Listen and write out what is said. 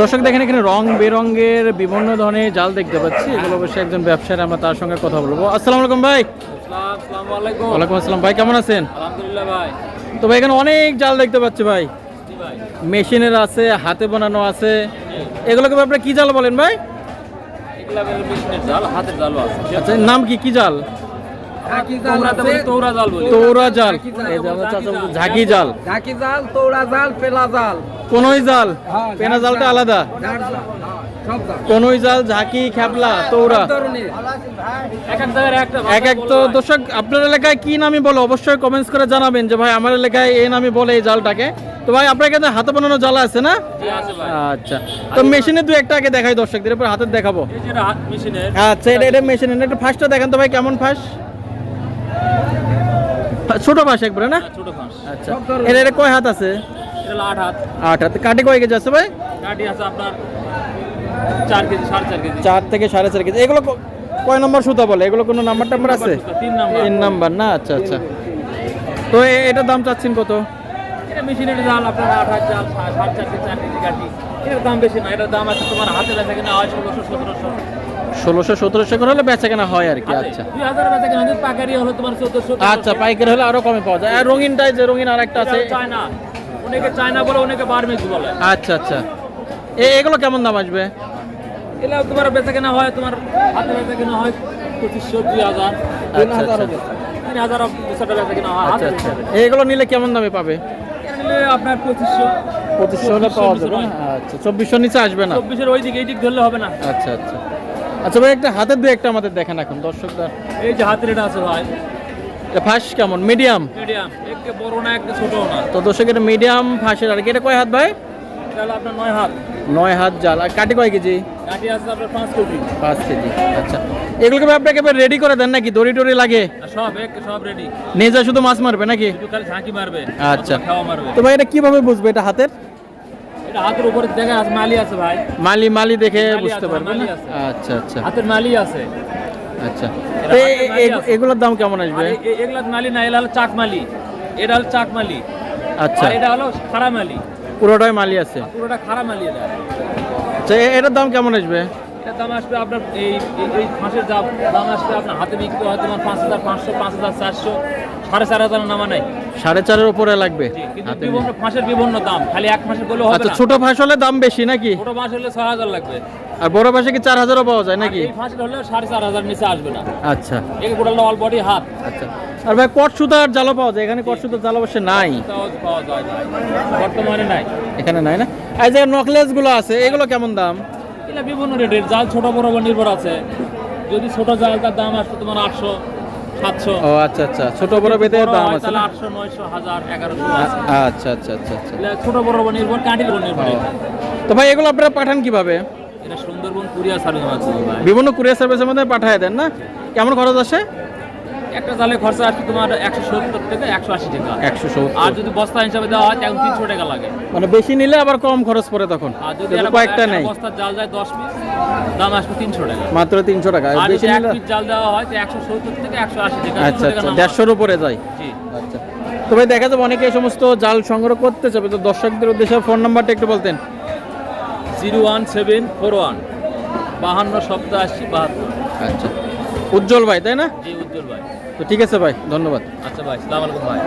দর্শক দেখেন এখানে রং বেরঙের বিভিন্ন ধরনের জাল দেখতে পাচ্ছি। এগুলো অবশ্যই একজন ব্যবসায়ী আমরা তার সঙ্গে কথা বলব। আসসালামু আলাইকুম ভাই। ওয়ালাইকুম আসসালাম। ভাই কেমন আছেন? আলহামদুলিল্লাহ ভাই। তো ভাই এখানে অনেক জাল দেখতে পাচ্ছি ভাই। মেশিনের আছে হাতে বানানো আছে। এগুলোকে আপনারা কি জাল বলেন ভাই? আচ্ছা নাম কি? কি জাল? তৌরা জাল তৌরা জাল। এই যে আমার চাচা বলছে ঝাঁকি জাল। ঝাঁকি জাল জাল পেলা জাল। কোনোই জাল। হ্যাঁ, পেনা জালটা আলাদা। জাল কোনোই জাল ঝাঁকি খ্যাপলা তৌরা। এক এক জায়গায় একটা এক এক তো দর্শক আপনার এলাকায় কি নামে বলে? অবশ্যই কমেন্টস করে জানাবেন যে ভাই আমার এলাকায় এই নামে বলে এই জালটাকে। তো ভাই আপনার কাছে হাতে বানানো জাল আছে না? জি আছে ভাই। আচ্ছা। তো মেশিনে দু একটা আগে দেখাই দর্শকদের এরপর হাতের দেখাবো। আচ্ছা এটা এটা মেশিনের। একটু ফার্স্টটা দেখেন তো ভাই কেমন ফাঁস ছোট ফাঁস একবারে না? ছোট ফাঁস আচ্ছা। কয় হাত আছে? এটা আট হাত। আট হাত। কাটে কয় কেজি আছে ভাই? কাঠি আছে আপনার চার কেজি সাড়ে চার কেজি। চার থেকে সাড়ে চার কেজি। এগুলো কয় নম্বর সুতা বলে? এগুলো কোনো নাম্বার টাম্বার আছে? তিন নাম্বার তিন নাম্বার। না? আচ্ছা আচ্ছা। তো এটার দাম চাচ্ছেন কত? এটা মেশিনের জাল আপনার আট হাত জাল সাড়ে চার কেজি চার কেজি কাঠি। এটার দাম বেশি না এটার দাম আছে তোমার হাতে হয় ষোলোশো সতেরোশো। ষোলোশো সতেরোশো করে হলে বেচা কেনা হয় আর কি আচ্ছা। দুই হাজার বেচা কিনা পাইকারি হলো তোমার চোদ্দশো আচ্ছা পাইকারি হলে আরও কমে পাওয়া যায়। আর রঙিনটাই যে রঙিন আর একটা আছে চায়না। অনেকে চায়না বলে অনেকে বার্মিজ বলে। আচ্ছা আচ্ছা। এ এগুলো কেমন দাম আসবে? এগুলো তোমার বেচা কেনা হয় তোমার হাতে বেচা কেনা হয় পঁচিশশো দুই হাজার। আচ্ছা আচ্ছা। তিন হাজার দুশোটা বেচা কেনা হয়। আচ্ছা আচ্ছা। এগুলো নিলে কেমন দামে পাবে? নিলে আপনার পঁচিশশো। পঁচিশশো হলে পাওয়া যাবে আচ্ছা চব্বিশশো নিচে আসবে না? চব্বিশের ওই দিক এই দিক ধরলে হবে না। আচ্ছা আচ্ছা। আচ্ছা ভাই একটা হাতের দিয়ে একটা আমাদের দেখেন এখন দর্শকরা। এই যে হাতের এটা আছে ভাই। ফাঁস কেমন? মিডিয়াম? মিডিয়াম। বড় না ছোট না। তো দর্শক এটা মিডিয়াম ফাঁসের আর কি এটা কয় হাত ভাই? এটা হলো আপনার নয় হাত। নয় হাত জাল। আর কাটি কয় কেজি? কাঠি আছে আপনার পাঁচ কোটি পাঁচ কেজি আচ্ছা। এগুলোকে ভাই আপনাকে এবার রেডি করে দেন নাকি? দড়ি টড়ি লাগে? সব এক সব রেডি যা শুধু মাছ মারবে নাকি? শুধু খালি ঝাঁকি মারবে আচ্ছা। খাওয়া মারবে। তো ভাই এটা কীভাবে বুঝবে এটা হাতের? হাতের উপরে দেখা আছে মালি আছে ভাই। মালি মালি দেখে বুঝতে আছে, পারবে না? আচ্ছা আচ্ছা। হাতের মালি আছে। আচ্ছা। এটা মালি। এগুলোর দাম কেমন আসবে? এগুলোর মালি না এগুলা হলো চাকমালি এটা হলো চাকমালি আচ্ছা। এটা হলো খাড়া মালি। পুরোটাই মালি আছে? পুরোটা খারামালি এটা। আচ্ছা এটার দাম কেমন আসবে? দাম আসবে আপনার এই এই- এই ফাঁসের দাম। দাম আসবে আপনার হাতে বিক্রি হয় তোমার পাঁচ হাজার পাঁচশো পাঁচ হাজার চারশো সাড়ে চার হাজার নামা নাই। সাড়ে চারের উপরে লাগবে বিভিন্ন ফাঁসের বিভিন্ন দাম। খালি এক করলে হবে আচ্ছা ছোট ফাঁস হলে দাম বেশি নাকি? ছোট মাছ হলে ছয় হাজার লাগবে। আর বড় ফাঁসে কি চার হাজারও পাওয়া যায় নাকি? এই ফাঁসের হলে সাড়ে চার হাজার নিচে আসবে না। আচ্ছা। এই গোটাল অল বডি হাত। আচ্ছা। আর ভাই কট সুতার পাওয়া যায়? এখানে কট সুতার জাল অবশ্যই নাই। পাওয়া যায় বর্তমানে নাই। এখানে নাই না? আর যে নকলেসগুলো আছে এগুলো কেমন দাম? বিভিন্ন রেটের? জাল ছোট বড় নির্ভর আছে। যদি ছোট জাল তার দাম আসবে তোমার আটশো সাতশো। ও আচ্ছা আচ্ছা। ছোট বড় দাম আছে না? আটশো নয়শো হাজার এগারোশো আচ্ছা আচ্ছা আচ্ছা আচ্ছা। ছোট বড় নির্ভর উপর নির্ভর। তো ভাই এগুলো আপনারা পাঠান কীভাবে? এটা সুন্দরবন কুরিয়া সার্ভিস আছে ভাই। বিভিন্ন কুরিয়ার সার্ভিসের মধ্যে পাঠায় দেন না? কেমন খরচ আসে? একটা জালে খরচা আসবে তোমার একশো সত্তর থেকে একশো আশি টাকা। একশো আর যদি বস্তা হিসাবে দেওয়া হয় তখন তিনশো টাকা লাগে। মানে বেশি নিলে আবার কম খরচ পড়ে তখন। আর যদি একটা- কয়েকটা নেই। বস্তার জাল যায় দশ পিস দাম আসবে তিনশো টাকা। মাত্র তিনশো টাকা। আর বেশি নিলে জাল দেওয়া হয় তো একশো সত্তর থেকে একশো আশি টাকা। আচ্ছা আচ্ছা দেড়শোর উপরে যায়। জি। আচ্ছা। তো ভাই দেখা যাবে অনেকে এই সমস্ত জাল সংগ্রহ করতে চাবে তো দর্শকদের উদ্দেশ্যে ফোন নাম্বারটা একটু বলতেন। Zero one seven four one. বাহান্ন সপ্তাহ আশি বাহাত্তর। আচ্ছা। উজ্জ্বল ভাই তাই না? জি উজ্জ্বল ভাই। তো ঠিক আছে ভাই ধন্যবাদ। আচ্ছা ভাই সালাম আলাইকুম ভাই।